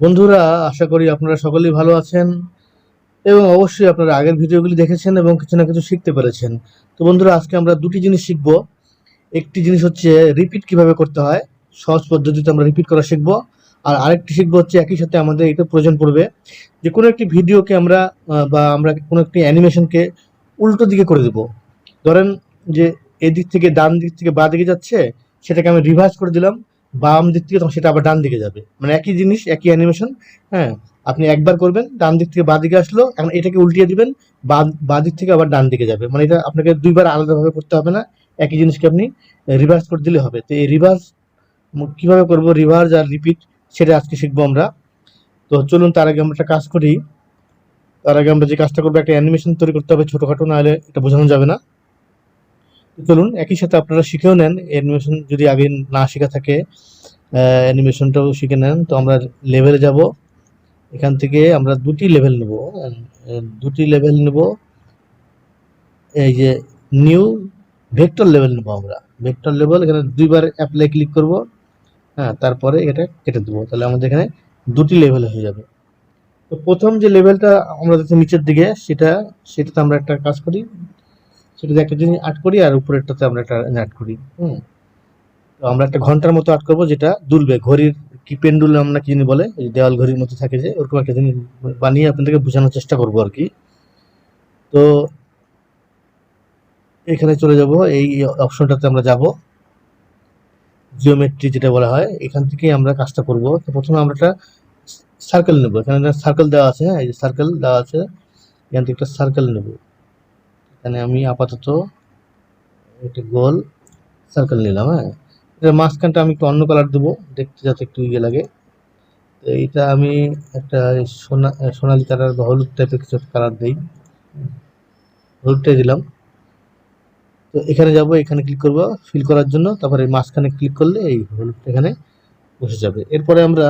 বন্ধুরা, আশা করি আপনারা সকলেই ভালো আছেন এবং অবশ্যই আপনারা আগের ভিডিওগুলি দেখেছেন এবং কিছু না কিছু শিখতে পেরেছেন। তো বন্ধুরা, আজকে আমরা দুটি জিনিস শিখব। একটি জিনিস হচ্ছে রিপিট কীভাবে করতে হয়, সহজ পদ্ধতিতে আমরা রিপিট করা শিখব। আর আরেকটি শিখব হচ্ছে একই সাথে আমাদের এটা প্রয়োজন পড়বে। যে কোনো একটি ভিডিওকে আমরা বা আমরা কোনো একটি অ্যানিমেশনকে উল্টো দিকে করে দেব। ধরেন যে এদিক থেকে ডান দিক থেকে বাঁ দিকে যাচ্ছে, সেটাকে আমি রিভার্স করে দিলাম। বাম দিক থেকে তখন সেটা আবার ডান দিকে যাবে। মানে একই জিনিস, একই অ্যানিমেশন হ্যাঁ? আপনি একবার করবেন, ডান দিক থেকে বাঁ দিকে আসলো, এখন এটাকে উল্টিয়ে দিবেন, বা দিক থেকে আবার ডান দিকে যাবে। মানে এটা আপনাকে দুইবার আলাদাভাবে করতে হবে না, একই জিনিসকে আপনি রিভার্স করে দিলে হবে। তো এই রিভার্স কীভাবে করব? রিভার্স আর রিপিট সেটা আজকে শিখব আমরা। তো চলুন, তার আগে আমরা একটা কাজ করি। তার আগে আমরা যে কাজটা করব, একটা অ্যানিমেশন তৈরি করতে হবে ছোটোখাটো না হলে এটা বোঝানো যাবে না। চলুন, একই সাথে আপনারা শিখেও নেন। অ্যানিমেশন যদি আগে না শেখা থাকে অ্যানিমেশনটাও শিখে নেন। তো আমরা লেভেলে যাব। এখান থেকে আমরা দুটি লেভেল নেব। দুটি লেভেল নেব। এই যে নিউ ভেক্টর লেভেল নেব আমরা। ভেক্টর লেভেল এখানে দুইবার অ্যাপ্লাই ক্লিক করব। হ্যাঁ তারপরে এটা কেটে দেবো। তাহলে আমাদের এখানে দুটি লেভেল হয়ে যাবে। তো প্রথম যে লেভেলটা আমরা দেখছি নিচের দিকে, সেটা, সেটাতে আমরা একটা কাজ করি। সেটাতে একটা জিনিস আর্ট করি আর উপরেরটাতে আমরা একটা আর্ট করি, হুম। তো আমরা একটা ঘণ্টার মতো আর্ট করব যেটা দুলবে, ঘড়ির কি পেন্ডুল আমরা কি বলে, এই দেওয়াল ঘড়ির মতো থাকে যে, ওরকম একটা জিনিস বানিয়ে আপনাদেরকে বোঝানোর চেষ্টা করব আর কি। তো এখানে চলে যাব, এই অপশনটাতে আমরা যাব। জিওমেট্রি যেটা বলা হয়, এখান থেকে আমরা কাজটা করব। তো প্রথমে আমরা একটা সার্কেল নেব, এখানে সার্কেল দেওয়া আছে হ্যাঁ এই যে সার্কেল দেওয়া আছে, এখান থেকে একটা সার্কেল নেব। এখানে আমি আপাতত একটা গোল সার্কেল নিলাম হ্যাঁ? এটার মাঝখানটা আমি একটু অন্য কালার দেবো, দেখতে যাতে একটু ইয়ে লাগে। তো এইটা আমি একটা সোনা, সোনালি কালার বা হলুদ টাইপের কিছু কালার দিই। হলুদটাই দিলাম। তো এখানে যাব, এখানে ক্লিক করব ফিল করার জন্য। তারপরে মাঝখানে ক্লিক করলে এই হলুদটা এখানে বসে যাবে। এরপরে আমরা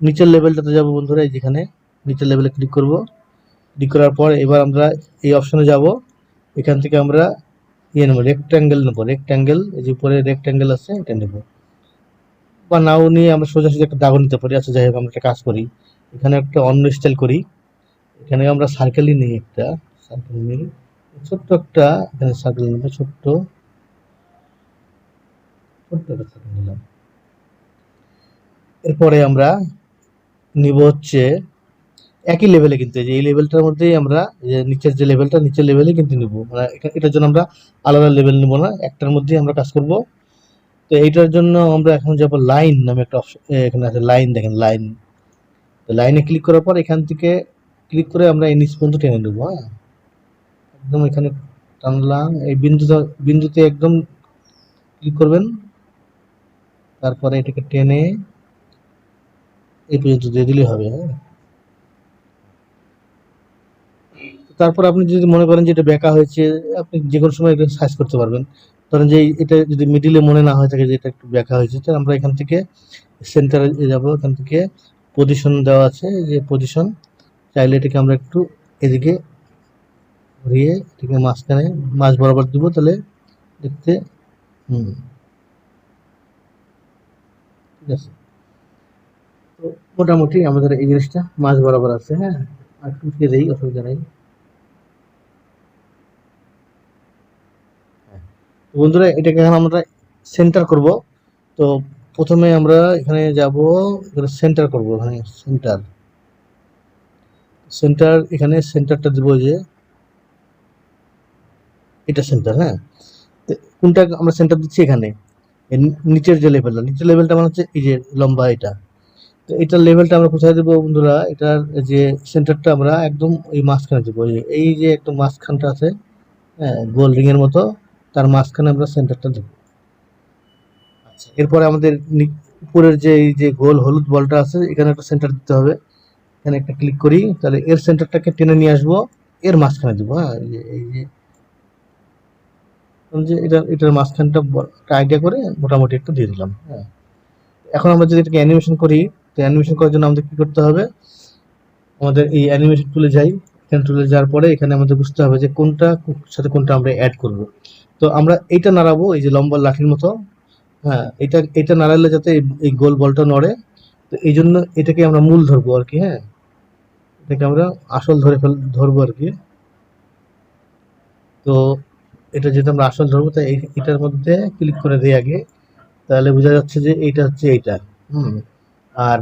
নিচের লেভেলটাতে যাব বন্ধুরা, এই যেখানে নিচের লেভেলে ক্লিক করব। ক্লিক করার পর এবার আমরা এই অপশনে যাব। এখান থেকে আমরা ইয়ে নেব রেক্ট্যাঙ্গেল নেব। রেক্ট্যাঙ্গেল এই যে উপরে রেক্ট্যাঙ্গেল আছে, এটা নেব। বা নাও নিয়ে আমরা সোজাসুজি একটা দাগও নিতে পারি। আচ্ছা যাই হোক, আমরা একটা কাজ করি। এখানে একটা অন্য স্টাইল করি। এখানে আমরা সার্কেলই নিই একটা। সার্কেল নিই। ছোট্ট একটা, এখানে সার্কেল নেব, ছোট্ট। ছোট্ট একটা সার্কেল নিলাম। এরপরে আমরা নিব হচ্ছে একই লেভেলে কিন্তু এই যে, এই লেভেলটার মধ্যেই আমরা যে নিচের যে লেভেলটা নিচের লেভেলে কিন্তু নিব। মানে এটার জন্য আমরা আলাদা লেভেল নিব না, একটার মধ্যেই আমরা কাজ করব। তো এইটার জন্য আমরা এখন যাব লাইন নামে একটা অপশন এখানে আছে লাইন দেখেন লাইন তো লাইনে ক্লিক করার পর এখান থেকে ক্লিক করে আমরা এই নিচ পর্যন্ত টেনে নেব হ্যাঁ? একদম এখানে টানলাম, এই বিন্দুটা বিন্দুতে একদম ক্লিক করবেন। তারপরে এটাকে টেনে এই পর্যন্ত দিয়ে দিলে হবে হ্যাঁ? তারপর আপনি যদি মনে করেন যে এটা বেঁকা হয়েছে, আপনি যে কোনো সময় এটা সাইজ করতে পারবেন। ধরেন যে এটা যদি মিডিলে মনে না হয়ে থাকে যে এটা একটু বেঁকা হয়েছে, তাহলে আমরা এখান থেকে সেন্টারে যাব। এখান থেকে পজিশন দেওয়া আছে যে পজিশন চাইলে এটাকে আমরা একটু এদিকে ঘুরিয়ে, এটাকে মাঝখানে মাছ বরাবর দিব, তাহলে দেখতে, হুম। ঠিক আছে। তো মোটামুটি আমাদের এই জিনিসটা মাছ বরাবর আছে হ্যাঁ। আর একটু দেই, অসুবিধা নেই তো বন্ধুরা, এটাকে এখন আমরা সেন্টার করব। তো প্রথমে আমরা এখানে যাব, এখানে সেন্টার করব, এখানে সেন্টার সেন্টার এখানে সেন্টারটা দেবো যে, এটা সেন্টার হ্যাঁ? কোনটা আমরা সেন্টার দিচ্ছি এখানে? নিচের যে লেভেলটা নিচের লেভেলটা মানে হচ্ছে এই যে লম্বা এটা। তো এটার লেভেলটা আমরা কোথায় দেবো বন্ধুরা? এটার যে সেন্টারটা আমরা একদম এই মাঝখানে দেবো। এই যে- একদম মাঝখানটা আছে হ্যাঁ গোল রিং এর মতো। তার মাঝখানে আমরা সেন্টারটা দেবো। আচ্ছা। এরপরে আমাদের উপরের যে এই যে গোল হলুদ বলটা আছে এখানে একটা সেন্টার দিতে হবে। এখানে একটা ক্লিক করি তাহলে এর সেন্টারটাকে টেনে নিয়ে আসব এর মাঝখানে দেবো হ্যাঁ এই যে যে। এটা এটার মাঝখানটা একটা আইডিয়া করে মোটামুটি একটু দিয়ে দিলাম হ্যাঁ। এখন আমরা যদি এটাকে অ্যানিমেশন করি তো অ্যানিমেশন করার জন্য আমাদের কী করতে হবে? আমাদের এই অ্যানিমেশন টুলে যাই এখানে টুলে যাওয়ার পরে এখানে আমাদের বুঝতে হবে যে কোনটা সাথে কোনটা আমরা অ্যাড করব। তো আমরা এইটা নাড়াবো, এই যে লম্বা লাঠির মতো। হ্যাঁ এটা এটা নাড়ালে যাতে এই- গোল বলটা নড়ে। তো এই জন্য এটাকে আমরা মূল ধরবো আর কি হ্যাঁ। এটাকে আমরা আসল ধরে ফেল, ধরবো আর কি। তো এটা যেহেতু আমরা আসল ধরবো, তাই এটার মধ্যে ক্লিক করে দিই আগে। তাহলে বোঝা যাচ্ছে যে এইটা হচ্ছে এইটা, হুম। আর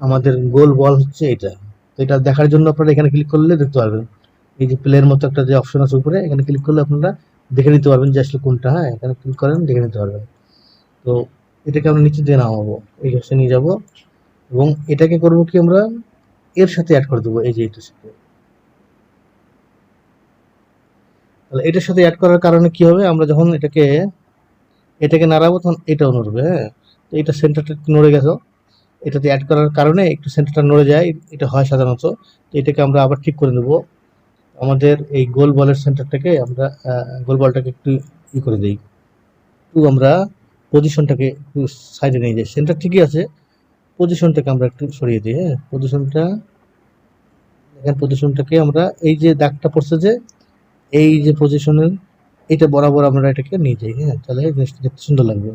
আমাদের গোল বল হচ্ছে এটা তো এটা দেখার জন্য আপনারা এখানে ক্লিক করলে দেখতে পারবেন। এই যে প্লের মতো একটা যে অপশন আছে উপরে, এখানে ক্লিক করলে আপনারা দেখে নিতে পারবেন যে আসলে কোনটা হ্যাঁ এখানে ক্লিক করেন, দেখে নিতে পারবেন। তো এটাকে আমরা নিচে দিয়ে নামাবো, এই কাছে নিয়ে যাব এবং এটাকে করব কি আমরা, এর সাথে অ্যাড করে দেবো, এই যে এটার সাথে। তাহলে এটার সাথে অ্যাড করার কারণে কি হবে, আমরা যখন এটাকে এটাকে নাড়াবো তখন এটাও নড়বে হ্যাঁ। তো এটা সেন্টারটা নড়ে গেছে এটাতে অ্যাড করার কারণে একটু সেন্টারটা নড়ে যায়, এটা হয় সাধারণত। তো এটাকে আমরা আবার ঠিক করে নেব। আমাদের এই গোল বলের সেন্টারটাকে আমরা গোল বলটাকে একটু ই করে দিই। একটু আমরা পজিশনটাকে একটু সাইডে নিয়ে যাই। সেন্টার ঠিকই আছে। পজিশনটাকে আমরা একটু সরিয়ে দিই হ্যাঁ? পজিশনটা দেখেন পজিশনটাকে আমরা এই যে দাগটা পড়ছে যে, এই যে পজিশনের এটা বরাবর আমরা এটাকে নিয়ে যাই হ্যাঁ? তাহলে জিনিসটা দেখতে সুন্দর লাগবে।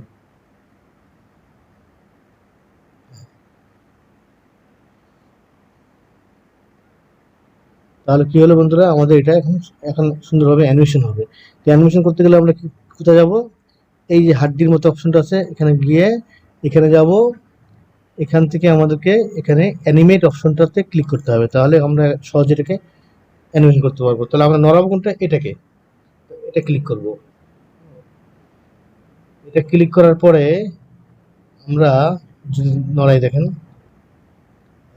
তাহলে কি হলো বন্ধুরা? আমাদের এটা এখন এখন সুন্দরভাবে অ্যানিমেশন হবে। তো অ্যানিমেশন করতে গেলে আমরা কোথায় যাব? এই যে হাড্ডির মতো অপশনটা আছে, এখানে গিয়ে এখানে যাব। এখান থেকে আমাদেরকে এখানে অ্যানিমেট অপশনটাতে ক্লিক করতে হবে। তাহলে আমরা সহজে এটাকে অ্যানিমেশন করতে পারব। তাহলে আমরা নড়াবো কোনটা? এটাকে। এটা ক্লিক করব। এটা ক্লিক করার পরে আমরা যদি নড়াই দেখেন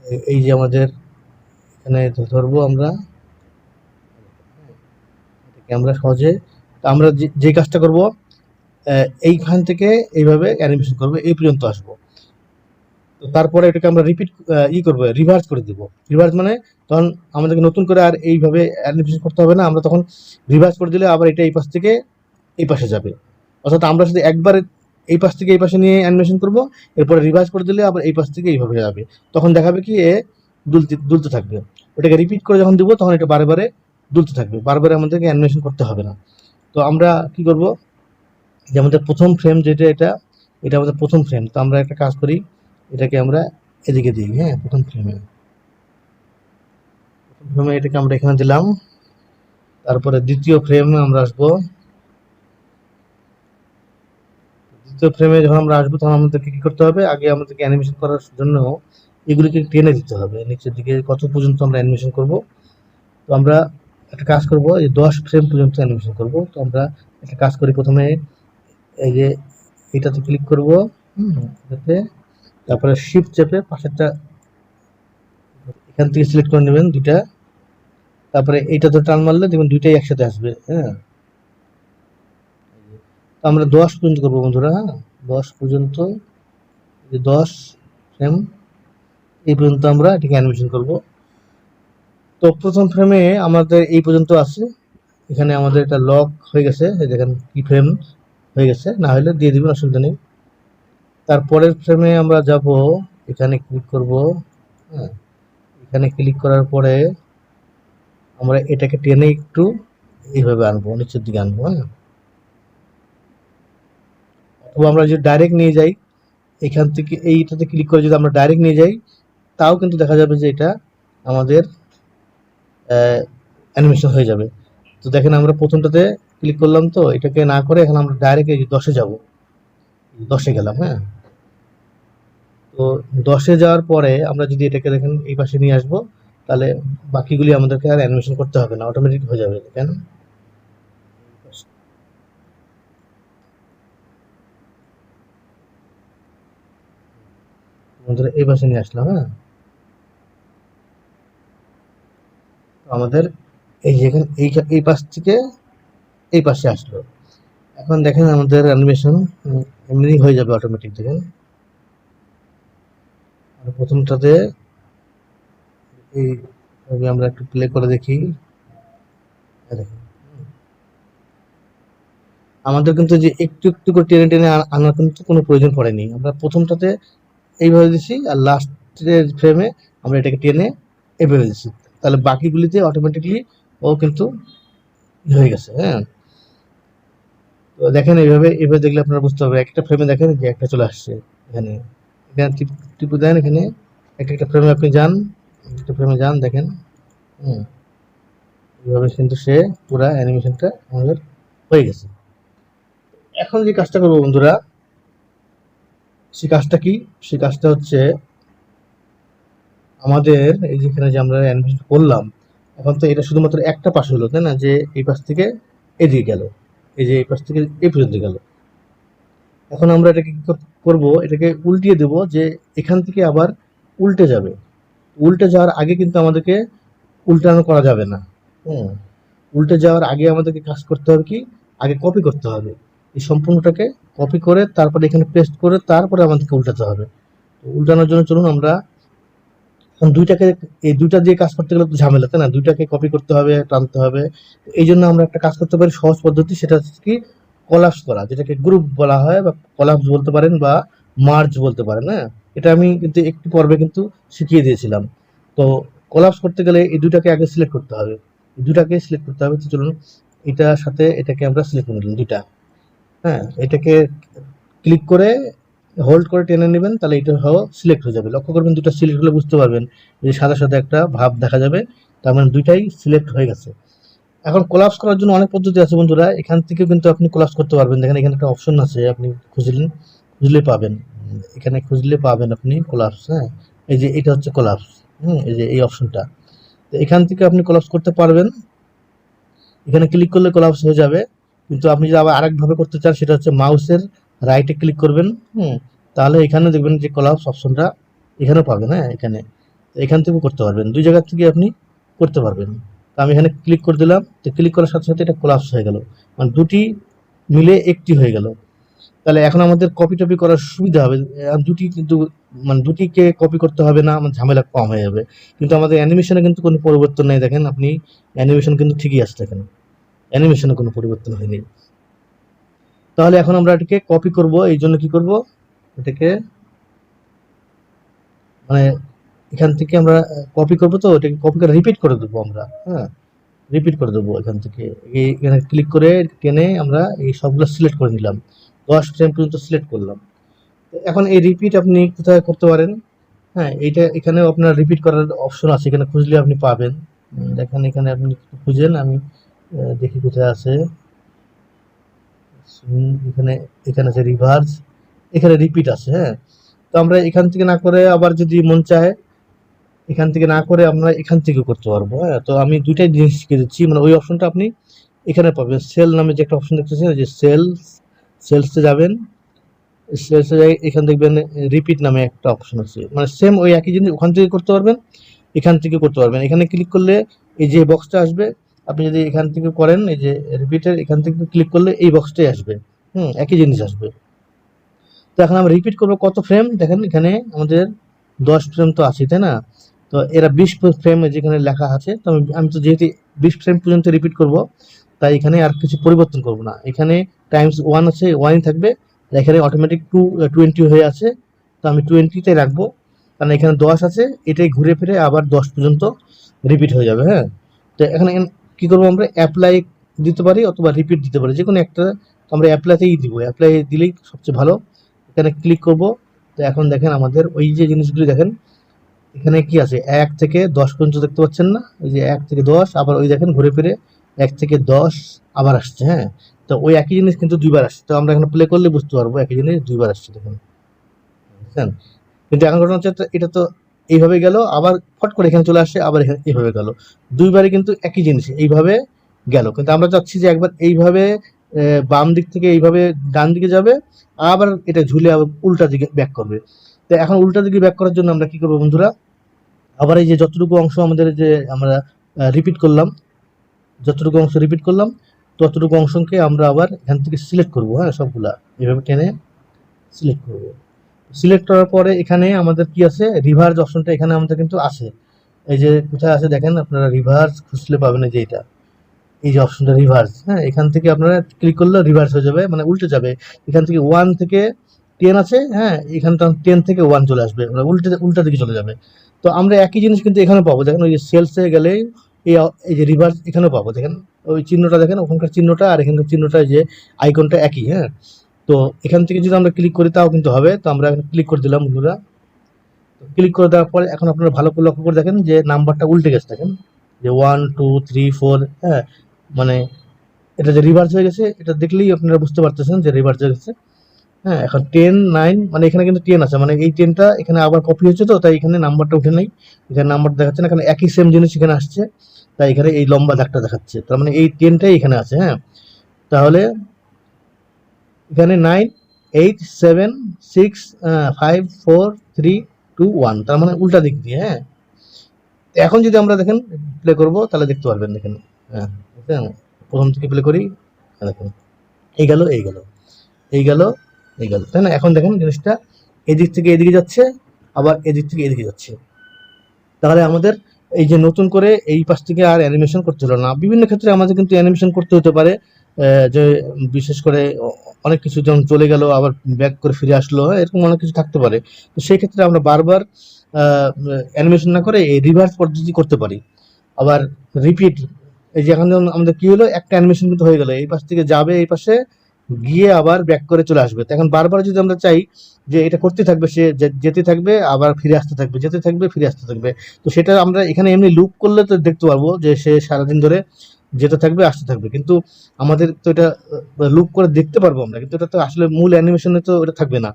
এই- এই যে আমাদের এখানে ধরবো আমরা। আমরা সহজে আমরা যে কাজটা করব এইখান থেকে এইভাবে অ্যানিমেশন করব, এই পর্যন্ত আসব। তো তারপরে এটাকে আমরা রিপিট ই করব রিভার্স করে দিব। রিভার্স মানে তখন আমাদেরকে নতুন করে আর এইভাবে অ্যানিমেশন করতে হবে না, আমরা তখন রিভার্স করে দিলে আবার এটা এই পাশ থেকে এই পাশে যাবে। অর্থাৎ আমরা শুধু একবার এই পাশ থেকে এই পাশে নিয়ে অ্যানিমেশন করব, এরপরে রিভার্স করে দিলে আবার এই পাশ থেকে এইভাবে যাবে। তখন দেখাবে কি, এ দুলতে দুলতে থাকবে। ওটাকে রিপিট করে যখন দিব, তখন এটা বারে বারে দুলতে থাকবে। বারবারে আমাদেরকে অ্যানিমেশন করতে হবে না। তো আমরা কি করব? যে আমাদের প্রথম ফ্রেম যেটা এটা এটা আমাদের প্রথম ফ্রেম তো আমরা একটা কাজ করি, এটাকে আমরা এদিকে দিই হ্যাঁ প্রথম ফ্রেমে প্রথম ফ্রেমে এটাকে আমরা এখানে দিলাম। তারপরে দ্বিতীয় ফ্রেমে আমরা আসব। দ্বিতীয় ফ্রেমে যখন আমরা আসব, তখন আমাদেরকে কি করতে হবে? আগে আমাদেরকে অ্যানিমেশন করার জন্য এগুলিকে টেনে দিতে হবে। নিচের দিকে কত পর্যন্ত আমরা অ্যানিমেশন করব? তো আমরা একটা কাজ করব, এই দশ ফ্রেম পর্যন্ত অ্যানিমেশন করব। তো আমরা একটা কাজ করি প্রথমে, এই যে এটাতে ক্লিক করব এটাতে। তারপরে শিফট চেপে পাশেরটা এখান থেকে সিলেক্ট করে নেবেন দুইটা। তারপরে এইটাতে টান মারলে দেখবেন দুইটাই একসাথে আসবে হ্যাঁ। তো আমরা দশ পর্যন্ত করব বন্ধুরা হ্যাঁ। দশ পর্যন্ত দশ ফ্রেম এই পর্যন্ত আমরা এটাকে অ্যানিমেশন করব। তো প্রথম ফ্রেমে আমাদের এই পর্যন্ত আছে। এখানে আমাদের এটা লক হয়ে গেছে। দেখেন কি ফ্রেম হয়ে গেছে। না হলে দিয়ে দিবেন, অসুবিধা নেই। তারপরের ফ্রেমে আমরা যাব। এখানে ক্লিক করব। হ্যাঁ। এখানে ক্লিক করার পরে আমরা এটাকে টেনে একটু এইভাবে আনব, নিচের দিকে আনব হ্যাঁ। আমরা যদি ডাইরেক্ট নিয়ে যাই, এখান থেকে এইটাতে ক্লিক করে যদি আমরা ডাইরেক্ট নিয়ে যাই তাও কিন্তু দেখা যাবে যে এটা আমাদের অ্যানিমেশন হয়ে যাবে। তো দেখেন আমরা প্রথমটাতে ক্লিক করলাম তো, এটাকে না করে এখন আমরা ডাইরেক্ট এই দশে যাব। দশে গেলাম হ্যাঁ? তো দশে যাওয়ার পরে আমরা যদি এটাকে দেখেন এই পাশে নিয়ে আসব, তাহলে বাকিগুলি আমাদেরকে আর অ্যানিমেশন করতে হবে না অটোমেটিক হয়ে যাবে, কেন? এই পাশে নিয়ে আসলাম হ্যাঁ তো আমাদের এই যেখানে, এই এই পাশ থেকে এই পাশে আসলো। এখন দেখেন আমাদের অ্যানিমেশন এমনি হয়ে যাবে অটোমেটিক দেখেন। আর প্রথমটাতে এইভাবে আমরা একটু প্লে করে দেখি। আমাদের কিন্তু যে একটু একটু করে টেনে টেনে আনা- আনার কিন্তু কোনো প্রয়োজন পড়েনি। আমরা প্রথমটাতে এইভাবে দিছি আর লাস্টের ফ্রেমে আমরা এটাকে টেনে এভাবে দিছি। তাহলে বাকিগুলিতে অটোমেটিকলি ও কিন্তু হয়ে গেছে হ্যাঁ। তো দেখেন এইভাবে এইভাবে দেখলে আপনারা বুঝতে হবে একটা ফ্রেমে দেখেন যে একটা চলে আসছে এখানে। এখানে টিপে দেন এখানে। একটা একটা ফ্রেমে আপনি যান একটা ফ্রেমে যান, দেখেন। হুম। এইভাবে কিন্তু সে পুরা অ্যানিমেশনটা আমাদের হয়ে গেছে। এখন যে কাজটা করব বন্ধুরা সেই কাজটা কি? সেই কাজটা হচ্ছে আমাদের এই যেখানে যে আমরা অ্যানিমেশন করলাম, এখন তো এটা শুধুমাত্র একটা পাশ হলো, তাই না? যে এই পাশ থেকে এদিকে গেল, এই যে এই পাশ থেকে এই পর্যন্ত গেল। এখন আমরা এটাকে কী করব? এটাকে উল্টিয়ে দেব যে এখান থেকে আবার উল্টে যাবে। উল্টে যাওয়ার আগে কিন্তু আমাদেরকে উল্টানো করা যাবে না। হুম। উল্টে যাওয়ার আগে আমাদেরকে কাজ করতে হবে কি? আগে কপি করতে হবে। এই সম্পূর্ণটাকে কপি করে তারপরে এখানে পেস্ট করে তারপরে আমাদেরকে উল্টাতে হবে। উল্টানোর জন্য চলুন আমরা দুইটাকে, এই দুইটা দিয়ে কাজ করতে গেলে তো ঝামেলা, তাই না? দুইটাকে কপি করতে হবে, টানতে হবে। এই জন্য আমরা একটা কাজ করতে পারি সহজ পদ্ধতি, সেটা হচ্ছে কি কলাপস করা, যেটাকে গ্রুপ বলা হয়, বা কলাপস বলতে পারেন, বা মার্জ বলতে পারেন হ্যাঁ? এটা আমি কিন্তু একটি পর্বে কিন্তু শিখিয়ে দিয়েছিলাম। তো কলাপস করতে গেলে এই দুইটাকে আগে সিলেক্ট করতে হবে। এই দুইটাকে সিলেক্ট করতে হবে, তো চলুন, এটার সাথে এটাকে আমরা সিলেক্ট করে নিলাম, দুইটা। হ্যাঁ এটাকে ক্লিক করে হোল্ড করে টেনে নেবেন, তাহলে এটা সহ সিলেক্ট হয়ে যাবে। লক্ষ্য করবেন দুটো সিলেক্ট হলে বুঝতে পারবেন যে সাদা সাদা একটা ভাব দেখা যাবে, তার মানে দুইটাই সিলেক্ট হয়ে গেছে। এখন কোলাপস করার জন্য অনেক পদ্ধতি আছে বন্ধুরা, এখান থেকে কিন্তু আপনি কোলাপস করতে পারবেন। দেখেন এখানে একটা অপশন আছে, আপনি খুঁজলেন, খুঁজলে পাবেন। এখানে খুঁজলে পাবেন আপনি কোলাপস হ্যাঁ? এই যে এটা হচ্ছে কোলাপস হুম, এই যে এই অপশনটা তো এখান থেকে আপনি কোলাপস করতে পারবেন। এখানে ক্লিক করলে কোলাপস হয়ে যাবে। কিন্তু আপনি যদি আবার আরেকভাবে করতে চান, সেটা হচ্ছে মাউসের রাইটে ক্লিক করবেন, হুম, তাহলে এখানে দেখবেন যে কোলাপস অপশনটা এখানেও পাবেন হ্যাঁ এখানে। এখান থেকেও করতে পারবেন, দুই জায়গা থেকে আপনি করতে পারবেন। তো আমি এখানে ক্লিক করে দিলাম, তো ক্লিক করার সাথে সাথে এটা কোলাপস হয়ে গেল। মানে দুটি মিলে একটি হয়ে গেল। তাহলে এখন আমাদের কপি টপি করার সুবিধা হবে দুটি কিন্তু মানে দুটিকে কপি করতে হবে না, আমার ঝামেলা কম হয়ে যাবে। কিন্তু আমাদের অ্যানিমেশনে কিন্তু কোনো পরিবর্তন নেই, দেখেন, আপনি অ্যানিমেশন কিন্তু ঠিকই আসছে দেখেন অ্যানিমেশনে কোনো পরিবর্তন হয়নি। তাহলে এখন আমরা এটাকে কপি করব, এই জন্য কি করব? এটাকে মানে এখান থেকে আমরা কপি করব তো, এটাকে কপি করে রিপিট করে দেবো আমরা হ্যাঁ? রিপিট করে দেবো এখান থেকে। এই এখানে ক্লিক করে টেনে আমরা এই সবগুলো সিলেক্ট করে নিলাম। দশ ফ্রেম পর্যন্ত সিলেক্ট করলাম। এখন এই রিপিট আপনি কোথায় করতে পারেন? হ্যাঁ এইটা এখানেও আপনার রিপিট করার অপশন আছে, এখানে খুঁজলে আপনি পাবেন। দেখেন এখানে আপনি খুঁজেন, আমি দেখি কোথায় আছে। উম, এখানে এখানে আছে রিভার্স এখানে রিপিট আছে হ্যাঁ। তো আমরা এখান থেকে না করে আবার যদি মন চায় এখান থেকে না করে আমরা এখান থেকে করতে পারব হ্যাঁ। তো আমি দুইটাই জিনিস শিখে দিচ্ছি মানে ওই অপশনটা আপনি এখানে পাবেন। সেল নামে যে একটা অপশন দেখতেছেন যে সেলস সেলসে যাবেন সেলসে যাই এখানে দেখবেন রিপিট নামে একটা অপশন আছে। মানে সেম ওই একই জিনিস ওখান থেকে করতে পারবেন এখান থেকে করতে পারবেন। এখানে ক্লিক করলে এই যে বক্সটা আসবে আপনি যদি এখান থেকে করেন, এই যে রিপিটের এখান থেকে ক্লিক করলে এই বক্সটাই আসবে। হুম, একই জিনিস আসবে। তো এখন আমরা রিপিট করব কত ফ্রেম দেখেন এখানে আমাদের দশ ফ্রেম তো আছে তাই না? তো এরা বিশ ফ্রেম যেখানে লেখা আছে, তো আমি তো যেহেতু বিশ ফ্রেম পর্যন্ত রিপিট করব, তাই এখানে আর কিছু পরিবর্তন করব না। এখানে টাইমস ওয়ান আছে ওয়ানই থাকবে এখানে অটোমেটিক টু টোয়েন্টি হয়ে আছে। তো আমি টোয়েন্টিতে রাখব। কারণ এখানে দশ আছে, এটাই ঘুরে ফিরে আবার দশ পর্যন্ত রিপিট হয়ে যাবে হ্যাঁ? তো এখানে কি করব আমরা? অ্যাপ্লাই দিতে পারি অথবা রিপিট দিতে পারি। যে কোনো একটা আমরা অ্যাপ্লাইতেই দিব। অ্যাপ্লাই দিলেই সবচেয়ে ভালো। এখানে ক্লিক করব। তো এখন দেখেন আমাদের ওই যে জিনিসগুলি দেখেন। এখানে কি আছে? এক থেকে দশ পর্যন্ত দেখতে পাচ্ছেন না? ওই যে এক থেকে দশ, আবার ওই দেখেন ঘুরে ফিরে এক থেকে দশ আবার আসছে হ্যাঁ? তো ওই একই জিনিস কিন্তু দুইবার আসছে। তো আমরা এখানে প্লে করলে বুঝতে পারব একই জিনিস দুইবার আসছে, দেখুন। বুঝছেন? কিন্তু এখন ঘটনা হচ্ছে এটা তো এইভাবে গেল, আবার ফট করে এখানে চলে আসছে আবার এইভাবে গেল। দুইবারই কিন্তু একই জিনিস, এইভাবে গেল। কিন্তু আমরা চাচ্ছি যে একবার এইভাবে বাম দিক থেকে এইভাবে ডান দিকে যাবে, আবার এটা ঝুলে আবার উল্টা দিকে ব্যাক করবে। তো এখন উল্টা দিকে ব্যাক করার জন্য আমরা কি করব বন্ধুরা? আবার এই যে যতটুকু অংশ আমাদের যে আমরা রিপিট করলাম, যতটুকু অংশ রিপিট করলাম, ততটুকু অংশকে আমরা আবার এখান থেকে সিলেক্ট করব হ্যাঁ সবগুলা। এভাবে টেনে সিলেক্ট করব। সিলেক্ট করার পরে এখানে আমাদের কি আছে? রিভার্স অপশনটা এখানে আমাদের কিন্তু আছে। এই যে কোথায় আছে দেখেন, আপনারা রিভার্স খুঁজলে পাবেন যে এটা। এই যে অপশনটা রিভার্স হ্যাঁ? এখান থেকে আপনারা ক্লিক করলে রিভার্স হয়ে যাবে মানে উল্টে যাবে। এখান থেকে ওয়ান থেকে টেন আছে হ্যাঁ? এখানটা টেন থেকে ওয়ান চলে আসবে মানে উল্টে, উল্টা দিকে চলে যাবে। তো আমরা একই জিনিস কিন্তু এখানে পাবো। দেখেন ওই যে সেলসে গেলে এই এই যে রিভার্স এখানেও পাবো। দেখেন ওই চিহ্নটা দেখেন, ওখানকার চিহ্নটা আর এখানকার চিহ্নটা যে আইকনটা একই হ্যাঁ? তো এখান থেকে যদি আমরা ক্লিক করি, তাও কিন্তু হবে। তো আমরা ক্লিক করে দিলাম বন্ধুরা। ক্লিক করে দেওয়ার পরে এখন আপনারা ভালো করে লক্ষ্য করে দেখেন যে নাম্বারটা উল্টে গেছে, দেখেন। যে ওয়ান টু থ্রি ফোর হ্যাঁ মানে এটা যে রিভার্স হয়ে গেছে, এটা দেখলেই আপনারা বুঝতে পারতেছেন যে রিভার্স হয়ে গেছে। হ্যাঁ এখন টেন নাইন মানে এখানে কিন্তু টেন আছে। মানে এই টেনটা এখানে আবার কপি হচ্ছে তো, তাই এখানে নাম্বারটা উঠে নাই। এখানে নাম্বার দেখাচ্ছে না এখানে একই সেম জিনিস এখানে আসছে। তাই এখানে এই লম্বা দাগটা দেখাচ্ছে। তার মানে এই টেনটাই এখানে আছে হ্যাঁ। তাহলে এখানে nine eight seven six five four three two one তার মানে উল্টা দিক দিয়ে হ্যাঁ? এখন যদি আমরা দেখেন প্লে করব তাহলে দেখতে পারবেন দেখেন হ্যাঁ? প্রথম থেকে প্লে করি হ্যাঁ, দেখেন এই গেল এই গেল এই গেল এই গেল তাই না? এখন দেখেন জিনিসটা এদিক থেকে এদিকে যাচ্ছে আবার এদিক থেকে এদিকে যাচ্ছে। তাহলে আমাদের এই যে নতুন করে এই পাশ থেকে আর অ্যানিমেশন করতে হলো না। বিভিন্ন ক্ষেত্রে আমাদের কিন্তু অ্যানিমেশন করতে হতে পারে। যে বিশেষ করে অনেক কিছু যেমন চলে গেল আবার ব্যাক করে ফিরে আসলো হ্যাঁ, এরকম অনেক কিছু থাকতে পারে। তো সেই ক্ষেত্রে আমরা বারবার অ্যানিমেশন না করে এই রিভার্স পদ্ধতি করতে পারি। আবার রিপিট এই যে এখন যেমন আমাদের কী হলো একটা অ্যানিমেশন কিন্তু হয়ে গেল এই পাশ থেকে যাবে এই পাশে গিয়ে আবার ব্যাক করে চলে আসবে। এখন বারবার যদি আমরা চাই যে এটা করতে থাকবে সে যেতে থাকবে আবার ফিরে আসতে থাকবে যেতে থাকবে ফিরে আসতে থাকবে। তো সেটা আমরা এখানে এমনি লুপ করলে তো দেখতে পারব যে সে সারাদিন ধরে যেতে থাকবে, আসতে থাকবে। কিন্তু আমাদের তো এটা লুপ করে দেখতে পারব আমরা। কিন্তু এটা তো আসলে মূল অ্যানিমেশনে তো এটা থাকবে না।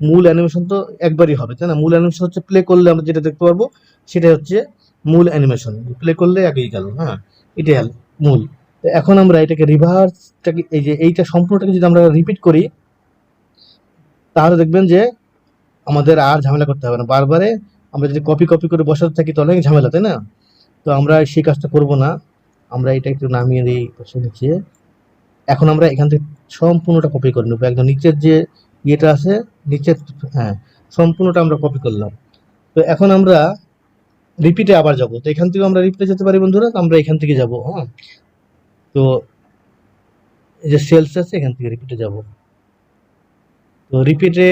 মূল অ্যানিমেশন তো একবারই হবে, তাই না? মূল অ্যানিমেশন হচ্ছে প্লে করলে আমরা যেটা দেখতে পারব, সেটাই হচ্ছে মূল অ্যানিমেশন প্লে করলে আগেই গেল হ্যাঁ? এটাই মূল। এখন আমরা এটাকে রিভার্সটাকে এই যে এইটা সম্পূর্ণটাকে যদি আমরা রিপিট করি, তাহলে দেখবেন যে আমাদের আর ঝামেলা করতে হবে না। বারবারে আমরা যদি কপি কপি করে বসাতে থাকি, তাহলে ঝামেলা, তাই না? তো আমরা সেই কাজটা করব না। আমরা এটা একটু নামিয়ে দিই পাশে নিচে এখন আমরা এখান থেকে সম্পূর্ণটা কপি করে নেব। একদম নিচের যে ইয়েটা আছে, নিচের হ্যাঁ সম্পূর্ণটা আমরা কপি করলাম। তো এখন আমরা রিপিটে আবার যাব। তো এখান থেকে আমরা রিপিটে যেতে পারি বন্ধুরা আমরা এখান থেকে যাব হ্যাঁ। তো এই যে সেলস আছে, এখান থেকে রিপিটে যাব। তো রিপিটে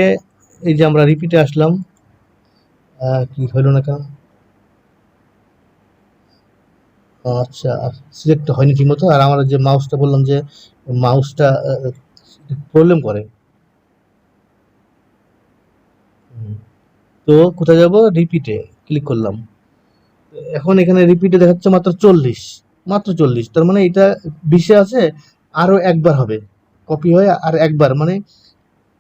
এই যে আমরা রিপিটে আসলাম কি হলো না কেন? আচ্ছা সিলেক্ট হয়নি ঠিক মতো আর আমার যে মাউসটা বললাম যে মাউসটা প্রবলেম করে। তো কোথায় যাব? রিপিটে ক্লিক করলাম। এখন এখানে রিপিটে দেখাচ্ছে মাত্র চল্লিশ। মাত্র চল্লিশ। তার মানে এটা বিশে আছে, আরও একবার হবে। কপি হয়ে আর একবার। মানে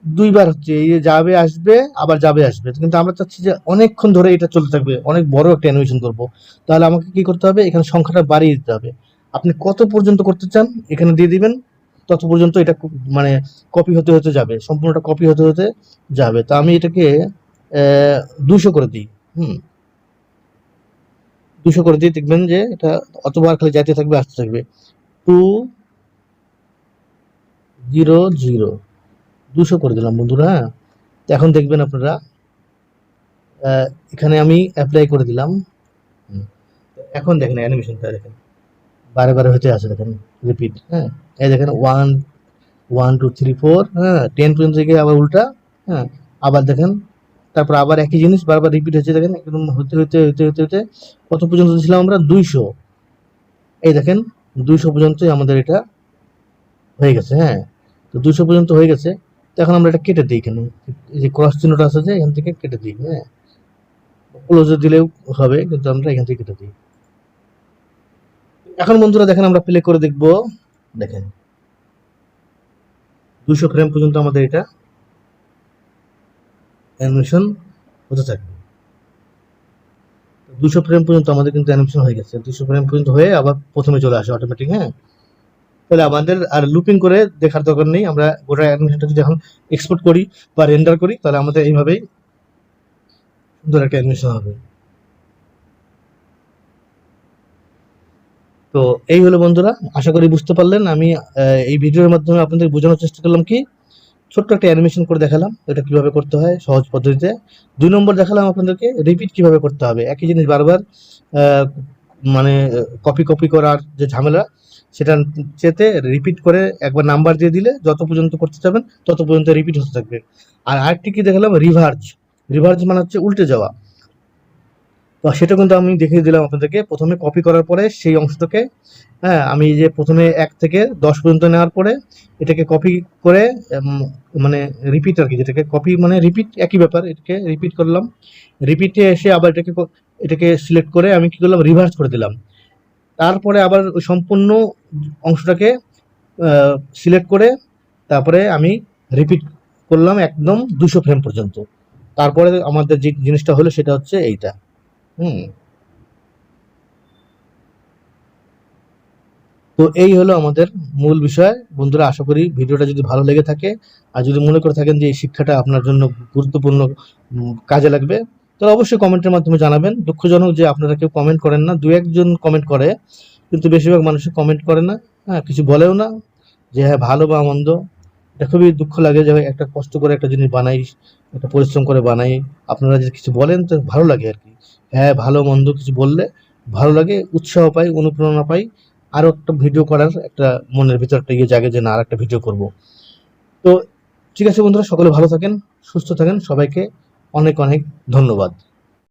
দুইবার হচ্ছে এই যাবে, আসবে, আবার যাবে, আসবে। কিন্তু আমরা চাচ্ছি যে অনেকক্ষণ ধরে এটা চলতে থাকবে, অনেক বড় একটা অ্যানিমেশন করব। তাহলে আমাকে কি করতে হবে? এখানে সংখ্যাটা বাড়িয়ে দিতে হবে। আপনি কত পর্যন্ত করতে চান, এখানে দিয়ে দিবেন, তত পর্যন্ত এটা মানে কপি হতে হতে যাবে, সম্পূর্ণটা কপি হতে হতে যাবে। তো আমি এটাকে দুশো করে দিই, হুম। দুশো করে দিয়ে দেখবেন যে এটা অতবার খালি যাইতে থাকবে, আসতে থাকবে। Two, zero zero. দুশো করে দিলাম, বন্ধুরা হ্যাঁ? এখন দেখবেন আপনারা এখানে আমি অ্যাপ্লাই করে দিলাম। এখন দেখেন অ্যানিমেশনটা দেখেন। বারে বারে হতে আছে দেখেন রিপিট হ্যাঁ? এই দেখেন one one two three four হ্যাঁ? টেন পর্যন্ত থেকে আবার উল্টা হ্যাঁ? আবার দেখেন, তারপর আবার একই জিনিস বারবার রিপিট হচ্ছে দেখেন, একদম হতে হতে হতে হতে হতে, কত পর্যন্ত ছিলাম আমরা? দুইশো। এই দেখেন, দুইশো পর্যন্তই আমাদের এটা হয়ে গেছে হ্যাঁ? তো দুইশো পর্যন্ত হয়ে গেছে। এখন আমরা এটা কেটে দিই এখানে। যে ক্রস চিহ্নটা আছে যে, এখান থেকে কেটে দিই হ্যাঁ? ক্লোজে দিলেও হবে, কিন্তু আমরা এখান থেকে কেটে দিই। এখন বন্ধুরা দেখেন, আমরা প্লে করে দেখব। দেখেন। দুশো ফ্রেম পর্যন্ত আমাদের এটা অ্যানিমেশন হতে থাকবে। দুশো ফ্রেম পর্যন্ত আমাদের কিন্তু অ্যানিমেশন হয়ে গেছে। দুশো ফ্রেম পর্যন্ত হয়ে আবার প্রথমে চলে আসে অটোমেটিক হ্যাঁ? তাহলে আমাদের আর লুপিং করে দেখার দরকার নেই। আমরা গোটা অ্যানিমেশনটা যদি এখন এক্সপোর্ট করি বা রেন্ডার করি, তাহলে আমাদের এইভাবেই সুন্দর একটা অ্যানিমেশন হবে। তো এই হলো বন্ধুরা, আশা করি বুঝতে পারলেন। আমি এই ভিডিওর মাধ্যমে আপনাদের বোঝানোর চেষ্টা করলাম কি, ছোট্ট একটা অ্যানিমেশন করে দেখালাম, এটা কীভাবে করতে হয়, সহজ পদ্ধতিতে। দুই নম্বর দেখালাম আপনাদেরকে রিপিট কীভাবে করতে হবে। একই জিনিস বারবার মানে কপি কপি করার যে ঝামেলা সেটা চেতে রিপিট করে একবার নাম্বার দিয়ে দিলে যত পর্যন্ত করতে যাবেন তত পর্যন্ত রিপিট হতে থাকবে। আর আরেকটি কি দেখালাম? রিভার্জ রিভার্জ মানে হচ্ছে উল্টে যাওয়া। তো সেটা কিন্তু আমি দেখিয়ে দিলাম আপনাদেরকে। প্রথমে কপি করার পরে সেই অংশটাকে হ্যাঁ আমি যে প্রথমে এক থেকে দশ পর্যন্ত নেওয়ার পরে এটাকে কপি করে মানে রিপিট আর কি, যেটাকে কপি মানে রিপিট একই ব্যাপার, এটাকে রিপিট করলাম। রিপিটে এসে আবার এটাকে এটাকে সিলেক্ট করে আমি কি করলাম? রিভার্স করে দিলাম। তারপরে আবার ওই সম্পূর্ণ অংশটাকে সিলেক্ট করে তারপরে আমি রিপিট করলাম একদম দুশো ফ্রেম পর্যন্ত। তারপরে আমাদের যে জিনিসটা হলো সেটা হচ্ছে এইটা। হুম। তো এই হলো আমাদের মূল বিষয়। বন্ধুরা, আশা করি ভিডিওটা যদি ভালো লেগে থাকে, আর যদি মনে করে থাকেন যে এই শিক্ষাটা আপনার জন্য গুরুত্বপূর্ণ কাজে লাগবে তাহলে অবশ্যই কমেন্টের মাধ্যমে জানাবেন। দুঃখজনক যে আপনারা কেউ কমেন্ট করেন না। দু একজন কমেন্ট করে, কিন্তু বেশিরভাগ মানুষ কমেন্ট করে না। হ্যাঁ কিছু বলেও না যে হ্যাঁ ভালো বা মন্দ? এটা খুবই দুঃখ লাগে যে একটা কষ্ট করে একটা জিনিস বানাই, একটা পরিশ্রম করে বানাই। আপনারা যদি কিছু বলেন, তো ভালো লাগে আর কি। হ্যাঁ ভালো, মন্দ কিছু বললে ভালো লাগে, উৎসাহ পাই, অনুপ্রেরণা পাই। আরও একটা ভিডিও করার একটা মনের ভিতর একটা ইয়ে জাগে যে, না, আর একটা ভিডিও করব। তো ঠিক আছে বন্ধুরা, সকলে ভালো থাকেন, সুস্থ থাকেন সবাইকে। অনেক অনেক ধন্যবাদ।